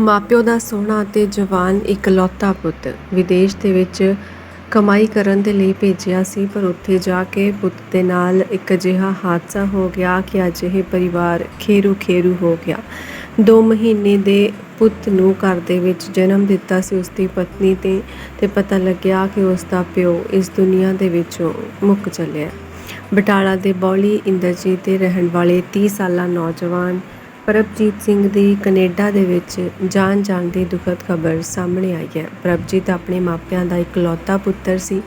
ਮਾਪਿਓ ਦਾ ਸੋਹਣਾ ਅਤੇ ਜਵਾਨ ਇਕਲੌਤਾ ਪੁੱਤ ਵਿਦੇਸ਼ ਦੇ ਵਿੱਚ ਕਮਾਈ ਕਰਨ ਦੇ ਲਈ ਭੇਜਿਆ ਸੀ, ਪਰ ਉੱਥੇ ਜਾ ਕੇ ਪੁੱਤ ਦੇ ਨਾਲ ਇੱਕ ਅਜਿਹਾ ਹਾਦਸਾ ਹੋ ਗਿਆ ਕਿ ਅਜਿਹੇ ਪਰਿਵਾਰ ਖੇਰੂ ਖੇਰੂ ਹੋ ਗਿਆ। 2 ਮਹੀਨੇ ਦੇ ਪੁੱਤ ਨੂੰ ਘਰ ਦੇ ਵਿੱਚ ਜਨਮ ਦਿੱਤਾ ਸੀ ਉਸ ਦੀ ਪਤਨੀ ਤੇ ਤੇ ਪਤਾ ਲੱਗਿਆ ਕਿ ਉਸ ਦਾ ਪਿਓ ਇਸ ਦੁਨੀਆ ਦੇ ਵਿੱਚੋਂ ਮੁੱਕ ਚੱਲਿਆ। ਬਟਾਲਾ ਦੇ ਬੌਲੀ ਇੰਦਰਜੀਤ ਦੇ ਰਹਿਣ ਵਾਲੇ 30 ਸਾਲਾ ਨੌਜਵਾਨ ਪ੍ਰਭਜੀਤ ਸਿੰਘ ਦੀ ਕੈਨੇਡਾ ਦੇ ਵਿੱਚ ਜਾਨ ਜਾਣ ਦੀ ਦੁਖਦ ਖਬਰ ਸਾਹਮਣੇ ਆਈ ਹੈ। ਪ੍ਰਭਜੀਤ ਆਪਣੇ ਮਾਪਿਆਂ ਦਾ ਇਕਲੌਤਾ ਪੁੱਤਰ ਸੀ।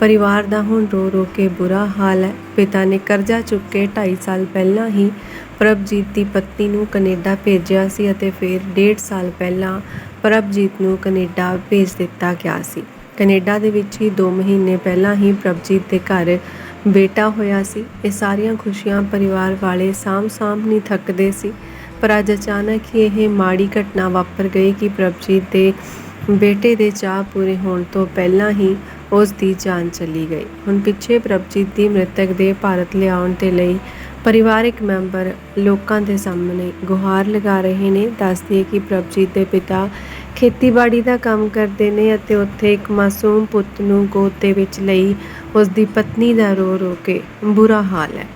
ਪਰਿਵਾਰ ਦਾ ਹੁਣ ਰੋ ਰੋ ਕੇ ਬੁਰਾ ਹਾਲ ਹੈ। ਪਿਤਾ ਨੇ ਕਰਜ਼ਾ ਚੁੱਕ ਕੇ 2.5 ਸਾਲ ਪਹਿਲਾਂ ਹੀ ਪ੍ਰਭਜੀਤ ਦੀ ਪਤਨੀ ਨੂੰ ਕੈਨੇਡਾ ਭੇਜਿਆ ਸੀ ਅਤੇ ਫਿਰ 1.5 ਸਾਲ ਪਹਿਲਾਂ ਪ੍ਰਭਜੀਤ ਨੂੰ ਕੈਨੇਡਾ ਭੇਜ ਦਿੱਤਾ ਗਿਆ ਸੀ। ਕੈਨੇਡਾ ਦੇ ਵਿੱਚ ਹੀ 2 ਮਹੀਨੇ ਪਹਿਲਾਂ ਹੀ ਪ੍ਰਭਜੀਤ ਦੇ ਘਰ ਬੇਟਾ ਹੋਇਆ ਸੀ। ਇਹ ਸਾਰੀਆਂ ਖੁਸ਼ੀਆਂ ਪਰਿਵਾਰ ਵਾਲੇ ਸਾਂਭ-ਸਾਂਭ ਨਹੀਂ ਥੱਕਦੇ ਸੀ। ਪਰ ਅੱਜ ਅਚਾਨਕ ਹੀ ਇਹ ਮਾੜੀ ਘਟਨਾ ਵਾਪਰ ਗਈ ਕਿ ਪ੍ਰਭਜੀਤ ਦੇ ਬੇਟੇ ਦੇ ਚਾਹ ਪੂਰੇ ਹੋਣ ਤੋਂ ਪਹਿਲਾਂ ਹੀ ਉਸ ਦੀ ਜਾਨ ਚਲੀ ਗਈ। ਹੁਣ ਪਿੱਛੇ ਪ੍ਰਭਜੀਤ ਦੀ ਮ੍ਰਿਤਕ ਦੇ ਭਾਰਤ ਲਿਆਉਣ ਦੇ ਲਈ ਪਰਿਵਾਰਕ ਮੈਂਬਰ ਲੋਕਾਂ ਦੇ ਸਾਹਮਣੇ ਗੁਹਾਰ ਲਗਾ ਰਹੇ ਨੇ। ਦੱਸਦੀ ਹੈ ਕਿ ਪ੍ਰਭਜੀਤ ਦੇ ਪਿਤਾ ਖੇਤੀਬਾੜੀ ਦਾ ਕੰਮ ਕਰਦੇ ਨੇ ਅਤੇ ਉੱਥੇ ਇੱਕ ਮਾਸੂਮ ਪੁੱਤ ਨੂੰ ਗੋਦ ਦੇ ਵਿੱਚ ਲਈ ਉਸ ਦੀ ਪਤਨੀ ਦਾ ਰੋ ਰੋ ਕੇ ਬੁਰਾ ਹਾਲ ਹੈ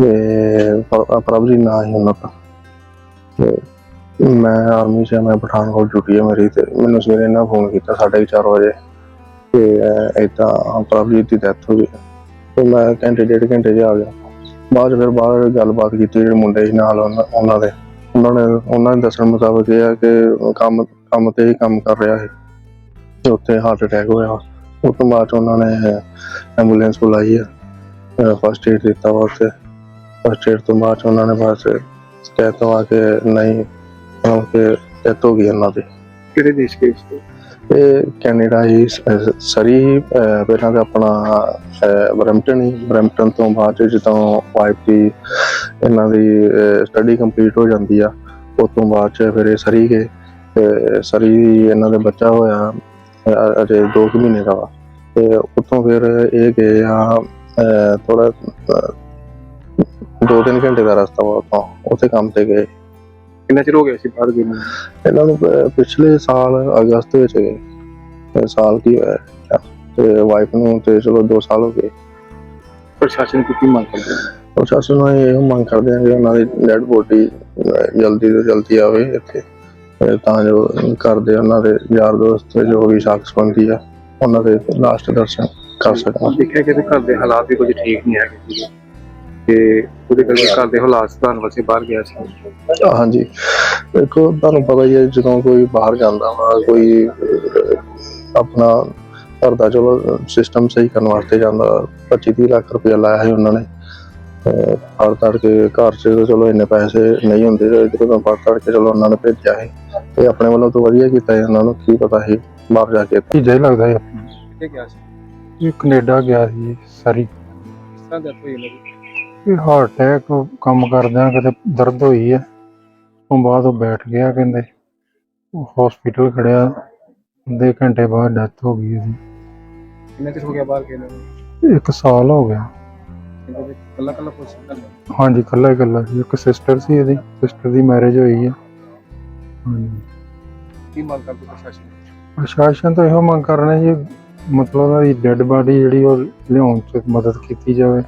ਉਹਦੇ ਨਾਂ ਹੀ ਪ੍ਰਭ ਜੀ ਨਾਂ ਹੀ ਉਹਨਾਂ ਦਾ ਤੇ ਮੈਂ ਆਰਮੀ 'ਚ ਹਾਂ, ਮੈਂ ਪਠਾਨਕੋਟ ਡਿਊਟੀ ਹੈ ਮੇਰੀ ਤੇ ਮੈਨੂੰ ਸਵੇਰੇ ਇਹਨਾਂ ਫੋਨ ਕੀਤਾ 4:30 ਵਜੇ ਤੇ ਇਦਾਂ ਪ੍ਰਭ ਜੀ ਦੀ ਡੈਥ ਹੋ ਗਈ। ਤੇ ਮੈਂ ਘੰਟੇ ਡੇਢ ਘੰਟੇ 'ਚ ਆ ਗਿਆ। ਬਾਅਦ 'ਚ ਫਿਰ ਬਾਹਰ ਗੱਲਬਾਤ ਕੀਤੀ ਜਿਹੜੇ ਮੁੰਡੇ ਸੀ ਨਾਲ ਉਹਨਾਂ ਉਹਨਾਂ ਦੇ। ਉਹਨਾਂ ਨੇ ਉਹਨਾਂ ਦੇ ਦੱਸਣ ਮੁਤਾਬਕ ਇਹ ਆ ਕਿ ਕੰਮ ਕੰਮ ਤੇ ਹੀ ਕੰਮ ਕਰ ਰਿਹਾ ਸੀ। ਤੇ ਉੱਥੇ ਹਾਰਟ ਅਟੈਕ ਹੋਇਆ। ਉਸ ਤੋਂ ਬਾਅਦ 'ਚ ਉਹਨਾਂ ਨੇ ਐਂਬੂਲੈਂਸ ਬੁਲਾਈ ਹੈ ਫਸਟ ਏਡ ਦਿੱਤਾ ਵਾ ਉੱਥੇ। ਫਸਟ ਏਡ ਤੋਂ ਬਾਅਦ 'ਚ ਉਹਨਾਂ ਨੇ ਬਸ ਕਹਿ ਤਾ ਕਿ ਨਹੀਂ ਮਤਲਬ ਕਿ ਡੈਥ ਹੋ ਗਈ ਉਹਨਾਂ ਦੀ। ਕਿਹੜੇ ਦੇਸ਼ ਕੇ ਇਸ ਇਹ ਕੈਨੇਡਾ ਹੀ ਸ- ਸਰੀ ਹੀ, ਅਹ ਪਹਿਲਾਂ ਤਾਂ ਆਪਣਾ ਅਹ ਬਰੈਂਪਟਨ ਹੀ। ਬਰੈਂਪਟਨ ਤੋਂ ਬਾਅਦ ਜਦੋਂ ਵਾਈਫ ਦੀ ਇਹਨਾਂ ਦੀ ਸਟੱਡੀ ਕੰਪਲੀਟ ਹੋ ਜਾਂਦੀ ਆ ਉਸ ਤੋਂ ਬਾਅਦ 'ਚ ਫਿਰ ਇਹ ਸਰੀ ਗਏ। ਤੇ ਸਰੀ ਇਹਨਾਂ ਦੇ ਬੱਚਾ ਹੋਇਆ ਅਹ ਅਜੇ 2 ਮਹੀਨੇ ਦਾ ਵਾ। ਤੇ ਉੱਥੋਂ ਫਿਰ ਇਹ ਗਏ ਆ ਥੋੜਾ ਦੋ ਤਿੰਨ ਘੰਟੇ ਦਾ ਰਸਤਾ ਵਾ ਉੱਥੋਂ ਉੱਥੇ ਕੰਮ ਤੇ ਗਏ। ਕਿੰਨਾ ਚਿਰ ਹੋ ਗਿਆ ਸੀ ਬਾਹਰ ਗਏ ਨੂੰ? ਇਹਨਾਂ ਨੂੰ ਪ- ਪਿਛਲੇ ਸਾਲ ਅਗਸਤ ਵਿੱਚ ਗਏ। ਤੇ ਸਾਲ ਕੀ ਹੋਇਆ ਹੈ। ਤੇ ਵਾਈਫ ਨੂੰ ਤੇ ਚਲੋ 2 ਸਾਲ ਹੋ ਗਏ। ਪ੍ਰਸ਼ਾਸਨ ਤੋਂ ਕੀ ਮੰਗ ਕਰਦੇ ਹੋ? ਪ੍ਰਸ਼ਾਸਨ ਨੂੰ ਇਹ ਮੰਗ ਕਰਦੇ ਆ ਕਿ ਉਹਨਾਂ ਦੀ ਡੈਡ ਬੋਡੀ ਜਲਦੀ ਤੋਂ ਜਲਦੀ ਆਵੇ ਇੱਥੇ। ਤੇ ਤਾਂ ਜੋ ਕਰਦੇ ਉਹਨਾਂ ਦੇ ਯਾਰ ਦੋਸਤ ਜੋ ਵੀ ਸ਼ਖਸ ਬੰਦੀ ਆ ਉਹਨਾਂ ਦੇ ਲਾਸਟ ਦਰਸ਼ਨ ਕਰ ਸਕਣ। ਦੇਖਿਆ ਕਿ ਇਹਦੇ ਘਰ ਦੇ ਹਾਲਾਤ ਵੀ ਕੁਝ ਠੀਕ ਨਹੀਂ ਹੈਗੇ। ਸੀਗੇ ਤੇ ਉਹਦੇ ਕਰਕੇ ਘਰ ਦੇ ਹਾਲਾਤ ਸੁਧਾਰਨ ਵਾਸਤੇ ਬਾਹਰ ਗਿਆ ਸੀ। ਹਾਂਜੀ। ਦੇਖੋ ਤੁਹਾਨੂੰ ਪਤਾ ਹੀ ਹੈ ਜਦੋਂ ਕੋਈ ਬਾਹਰ ਜਾਂਦਾ ਵਾ ਕੋਈ ਆਪਣਾ ਘਰ ਦਾ ਚਲੋ ਸਿਸਟਮ ਸਹੀ ਕਰਨ ਵਾਸਤੇ ਜਾਂਦਾ 25 30 ਲੱਖ ਰੁਪਇਆ ਲਾਇਆ ਸੀ ਉਹਨਾਂ ਨੇ। ਤੇ ਫੜ ਤੜ ਕੇ ਘਰ 'ਚ ਤਾਂ ਚਲੋ ਇੰਨੇ ਪੈਸੇ ਨਹੀਂ ਹੁੰਦੇ ਤੇ ਜਦੋਂ ਫੜ ਤੜ ਕੇ ਚਲੋ ਉਹਨਾਂ ਨੇ ਭੇਜਿਆ ਸੀ। ਤੇ ਆਪਣੇ ਵੱਲੋਂ ਤਾਂ ਵਧੀਆ ਕੀਤਾ ਸੀ ਉਹਨਾਂ ਨੂੰ ਕੀ ਪਤਾ ਸੀ ਬਾਹਰ ਜਾ ਕੇ। ਤੀਜਾ ਹੀ ਲੱਗਦਾ ਹੈ ਕਿੱਥੇ ਗਿਆ ਸੀ? ਇਹ ਕੈਨੇਡਾ ਗਿਆ ਸੀ ਸਾਰੀ। ਕਿਸ ਤਰ੍ਹਾਂ ਡੈਥ ਹੋਈ ਦੀ? ਇਹ ਹਾਰਟ ਅਟੈਕ ਕੰਮ ਕਰਦਿਆਂ ਕਿਤੇ ਦਰਦ ਹੋਈ ਹੈ ਤੋਂ ਬਾਅਦ ਉਹ ਬੈਠ ਗਿਆ ਕਹਿੰਦੇ। ਹਸਪੀਟਲ ਖੜਿਆ। ਅੱਧੇ ਘੰਟੇ ਬਾਅਦ ਡੈਥ ਹੋ ਗਈ ਇਹਦੀ ਕਿੰਨਾ ਚਿਰ ਹੋ ਗਿਆ ਬਾਹਰ ਗਏ ਨੂੰ? ਇੱਕ ਸਾਲ ਹੋ ਗਿਆ। ਕੱਲਾ ਕੱਲਾ ਪੁੱਛ ਕਰਨਾ ਹਾਂਜੀ ਇਕੱਲਾ ਹੀ ਇਕੱਲਾ ਸੀ। ਇੱਕ ਸਿਸਟਰ ਸੀ ਇਹਦੀ। ਸਿਸਟਰ ਦੀ ਮੈਰਿਜ ਹੋਈ ਹੈ ਹਾਂਜੀ। ਕੀ ਮੰਗ ਕਰਦੇ ਪ੍ਰਸ਼ਾਸਨ? ਪ੍ਰਸ਼ਾਸਨ ਤੋਂ ਇਹੋ ਮੰਗ ਕਰ ਰਹੇ ਜੀ ਮਤਲਬ ਉਹਦੀ ਡੈੱਡ ਬਾਡੀ ਜਿਹੜੀ ਉਹ ਲਿਆਉਣ ਚ ਮਦਦ ਕੀਤੀ ਜਾਵੇ।